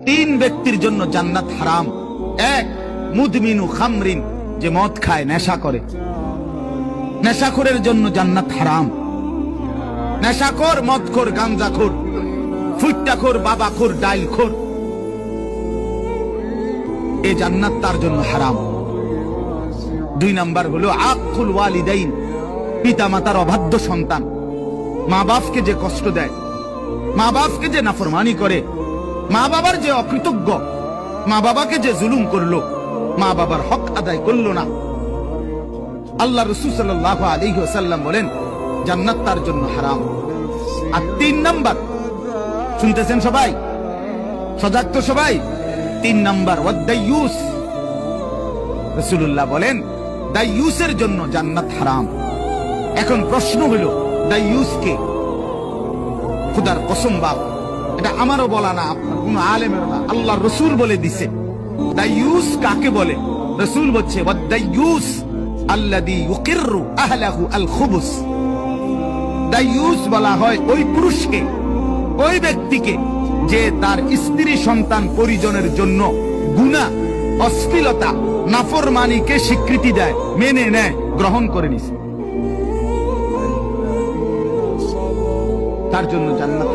তিন ব্যক্তির জন্য জান্নাত হারাম। এক, মুদমিনু খামরিন, যে মদ খায়, নেশা করে। নেশাখোরের জন্য জান্নাত হারাম। নেশাখোর, মদখোর গাঞ্জাখোর ফুট্টাখোর, বাবাখোর, ডাইলখোর। এ জান্নাত তার জন্য হারাম। দুই নাম্বার হলো আকুল ওয়ালিদাইন পিতা মাতার অবাধ্য সন্তান। মা বাপকে যে কষ্ট দেয় মা বাপকে যে নাফরমানি করে মা বাবার যে অকৃতজ্ঞ, মা বাবাকে যে জুলুম করল, মা বাবার হক আদায় করল না। আল্লাহ রসুল সাল্লাহ বলেন, জান্নাত তার জন্য হারাম। আর তিন নাম্বার, শুনতেছেন সবাই? সজাগ তো সবাই? তিন নাম্বার ওয়াদ্দাইয়ুস রসুল্লাহ বলেন, দাইয়ুসের জন্য জান্নাত হারাম। এখন প্রশ্ন হলো দাইয়ুস কে খুদার কসম এটা আমারও বলা না কোন আলেমের না। আল্লাহ রসুল বলে দিছে। দাইয়ুস কাকে বলে? রসুল বলছে ইউকিররু আহলাহু আল খুবুস বলা হয় ওই পুরুষকে, ওই ব্যক্তিকে যে তার স্ত্রী সন্তান পরিজনের জন্য গুনাহ অশ্লীলতা, নাফরমানিকে স্বীকৃতি দেয়, মেনে নেয়, গ্রহণ করে নিছে। তার জন্য জান্নাত